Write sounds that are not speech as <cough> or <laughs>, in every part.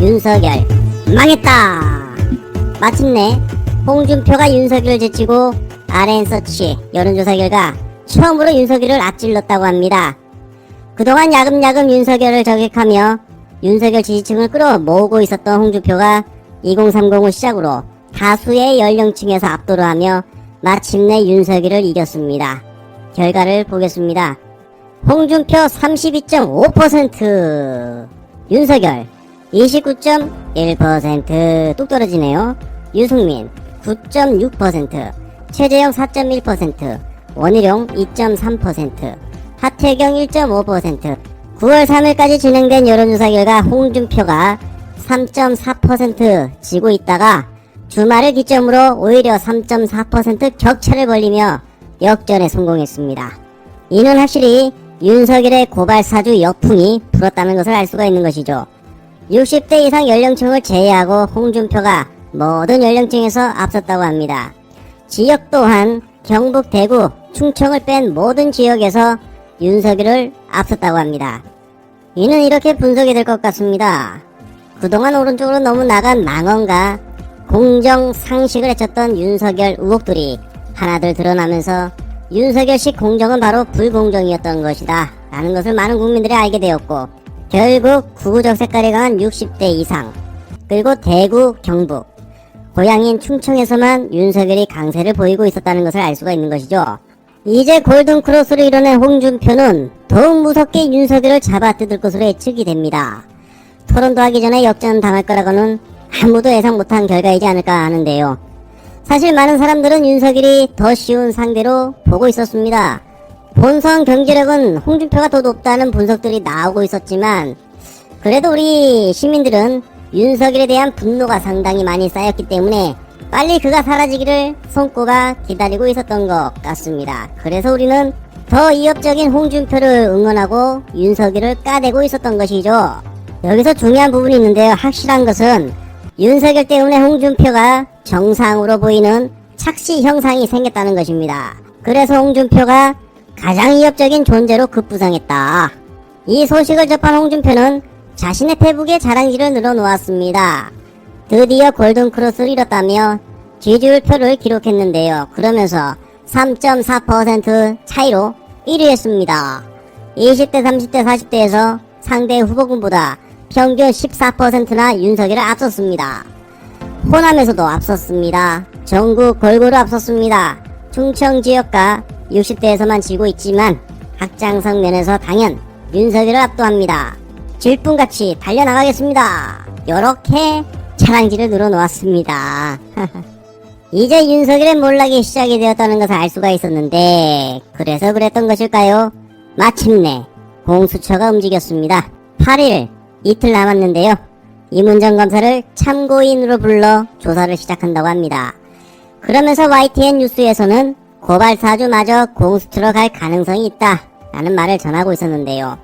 윤석열 망했다. 마침내 홍준표가 윤석열을 제치고 RN서치 여론조사 결과 처음으로 윤석열을 앞질렀다고 합니다. 그동안 야금야금 윤석열을 저격하며 윤석열 지지층을 끌어모으고 있었던 홍준표가 2030을 시작으로 다수의 연령층에서 압도를 하며 마침내 윤석열을 이겼습니다. 결과를 보겠습니다. 홍준표 32.5%, 윤석열 29.1%뚝 떨어지네요. 유승민 9.6%, 최재형 4.1%, 원희룡 2.3%, 하태경 1.5%, 9월 3일까지 진행된 여론조사 결과 홍준표가 3.4% 지고 있다가 주말을 기점으로 오히려 3.4% 격차를 벌리며 역전에 성공했습니다. 이는 확실히 윤석열의 고발 사주 역풍이 불었다는 것을 알 수가 있는 것이죠. 60대 이상 연령층을 제외하고 홍준표가 모든 연령층에서 앞섰다고 합니다. 지역 또한 경북, 대구, 충청을 뺀 모든 지역에서 윤석열을 앞섰다고 합니다. 이는 이렇게 분석이 될 것 같습니다. 그동안 오른쪽으로 너무 나간 망언과 공정 상식을 해쳤던 윤석열 의혹들이 하나둘 드러나면서 윤석열식 공정은 바로 불공정이었던 것이다 라는 것을 많은 국민들이 알게 되었고 결국 구구적 색깔이 강한 60대 이상 그리고 대구, 경북 고향인 충청에서만 윤석열이 강세를 보이고 있었다는 것을 알 수가 있는 것이죠. 이제 골든크로스를 이뤄낸 홍준표는 더욱 무섭게 윤석열을 잡아 뜯을 것으로 예측이 됩니다. 토론도 하기 전에 역전 당할 거라고는 아무도 예상 못한 결과이지 않을까 하는데요. 사실 많은 사람들은 윤석열이 더 쉬운 상대로 보고 있었습니다. 본선 경제력은 홍준표가 더 높다는 분석들이 나오고 있었지만 그래도 우리 시민들은 윤석열에 대한 분노가 상당히 많이 쌓였기 때문에 빨리 그가 사라지기를 손꼽아 기다리고 있었던 것 같습니다. 그래서 우리는 더 이협적인 홍준표를 응원하고 윤석열을 까대고 있었던 것이죠. 여기서 중요한 부분이 있는데요. 확실한 것은 윤석열 때문에 홍준표가 정상으로 보이는 착시 형상이 생겼다는 것입니다. 그래서 홍준표가 가장 이협적인 존재로 급부상했다. 이 소식을 접한 홍준표는 자신의 페북에 자랑질을 늘어놓았습니다. 드디어 골든크로스를 이뤘다며 지지율표를 기록했는데요. 그러면서 3.4% 차이로 1위 했습니다. 20대, 30대, 40대에서 상대 후보군보다 평균 14%나 윤석열을 앞섰습니다. 호남에서도 앞섰습니다. 전국 골고루 앞섰습니다. 충청 지역과 60대에서만 지고 있지만 확장성 면에서 당연 윤석열을 압도합니다. 질풍같이 달려나가겠습니다. 요렇게 차량지를 늘어놓았습니다. <laughs> 이제 윤석열의 몰락이 시작이 되었다는 것을 알 수가 있었는데 그래서 그랬던 것일까요? 마침내 공수처가 움직였습니다. 8일 이틀 남았는데요. 이문정 검사를 참고인으로 불러 조사를 시작한다고 합니다. 그러면서 YTN 뉴스에서는 고발 사주마저 공수처로 갈 가능성이 있다 라는 말을 전하고 있었는데요.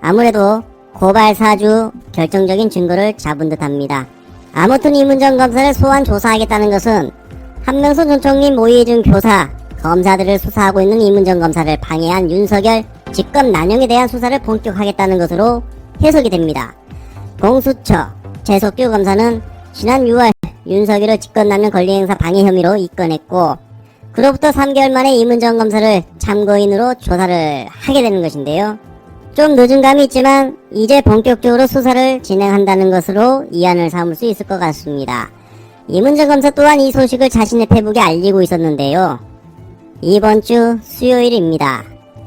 아무래도 고발 사주 결정적인 증거를 잡은 듯 합니다. 아무튼 이문정 검사를 소환 조사하겠다는 것은 한명수 전 총리 모의준 교사, 검사들을 수사하고 있는 이문정 검사를 방해한 윤석열 직권 난용에 대한 수사를 본격하겠다는 것으로 해석이 됩니다. 공수처 재석규 검사는 지난 6월 윤석열을 직권남용 권리행사 방해 혐의로 입건했고 그로부터 3개월 만에 이문정 검사를 참고인으로 조사를 하게 되는 것인데요. 좀 늦은 감이 있지만 이제 본격적으로 수사를 진행한다는 것으로 이안을 삼을 수 있을 것 같습니다. 이문정 검사 또한 이 소식을 자신의 페북에 알리고 있었는데요. 이번 주 수요일입니다.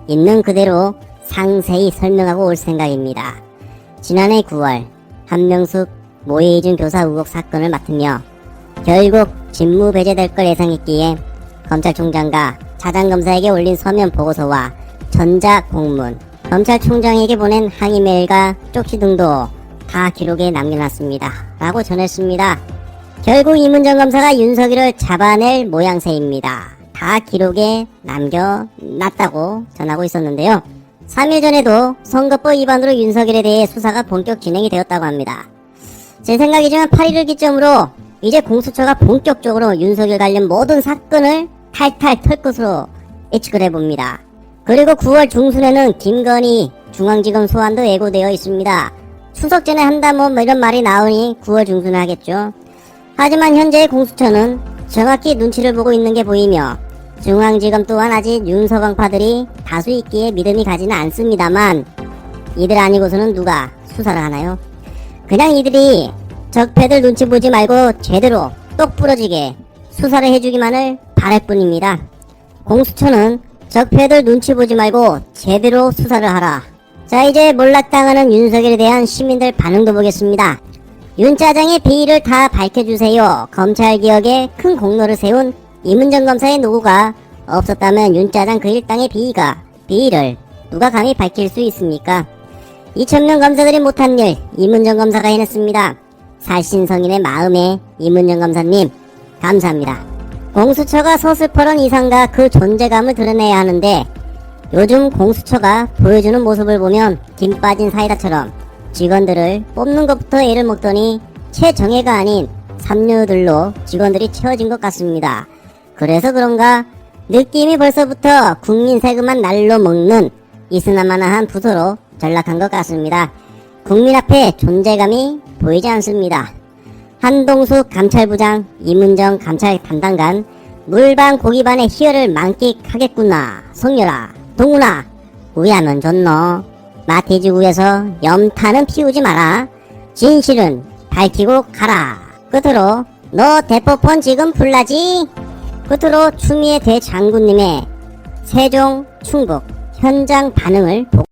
있는 그대로 상세히 설명하고 올 생각입니다. 지난해 9월 한명숙 모해이준 교사 의혹 사건을 맡으며 결국 직무 배제될 걸 예상했기에 검찰총장과 차장검사에게 올린 서면 보고서와 전자 공문, 검찰총장에게 보낸 항의 메일과 쪽지 등도 다 기록에 남겨놨습니다. 라고 전했습니다. 결국 이문정 검사가 윤석열을 잡아낼 모양새입니다. 다 기록에 남겨놨다고 전하고 있었는데요. 3일 전에도 선거법 위반으로 윤석열에 대해 수사가 본격 진행이 되었다고 합니다. 제 생각이지만 8일을 기점으로 이제 공수처가 본격적으로 윤석열 관련 모든 사건을 탈탈 털 것으로 예측을 해봅니다. 그리고 9월 중순에는 김건희 중앙지검 소환도 예고되어 있습니다. 추석 전에 한다 뭐 이런 말이 나오니 9월 중순을 하겠죠. 하지만 현재 공수처는 정확히 눈치를 보고 있는 게 보이며 중앙지검 또한 아직 윤서방파들이 다수 있기에 믿음이 가지는 않습니다만 이들 아니고서는 누가 수사를 하나요? 그냥 이들이 적패들 눈치 보지 말고 제대로 똑 부러지게 수사를 해주기만을 바랄 뿐입니다. 공수처는 적패들 눈치 보지 말고 제대로 수사를 하라. 자 이제 몰락당하는 윤석열에 대한 시민들 반응도 보겠습니다. 윤 짜장의 비위를 다 밝혀주세요. 검찰 개혁에 큰 공로를 세운 이문정 검사의 노고가 없었다면 윤 짜장 그 일당의 비위가 비위를 누가 감히 밝힐 수 있습니까? 2천명 검사들이 못한 일 이문정 검사가 해냈습니다. 살신성인의 마음에 이문정 검사님 감사합니다. 공수처가 서슬퍼런 이상과 그 존재감을 드러내야 하는데 요즘 공수처가 보여주는 모습을 보면 김 빠진 사이다처럼 직원들을 뽑는 것부터 애를 먹더니 최정예가 아닌 삼류들로 직원들이 채워진 것 같습니다. 그래서 그런가 느낌이 벌써부터 국민 세금만 날로 먹는 이스나마나한 부서로 전락한 것 같습니다. 국민 앞에 존재감이 보이지 않습니다. 한동숙 감찰부장, 이문정 감찰 담당관, 물반 고기반의 희열을 만끽하겠구나. 성렬아, 동훈아, 우야면 좋노. 마티지구에서 염탄은 피우지 마라. 진실은 밝히고 가라. 끝으로 너 대포폰 지금 불나지? 끝으로 추미애 대장군님의 세종 충북 현장 반응을 보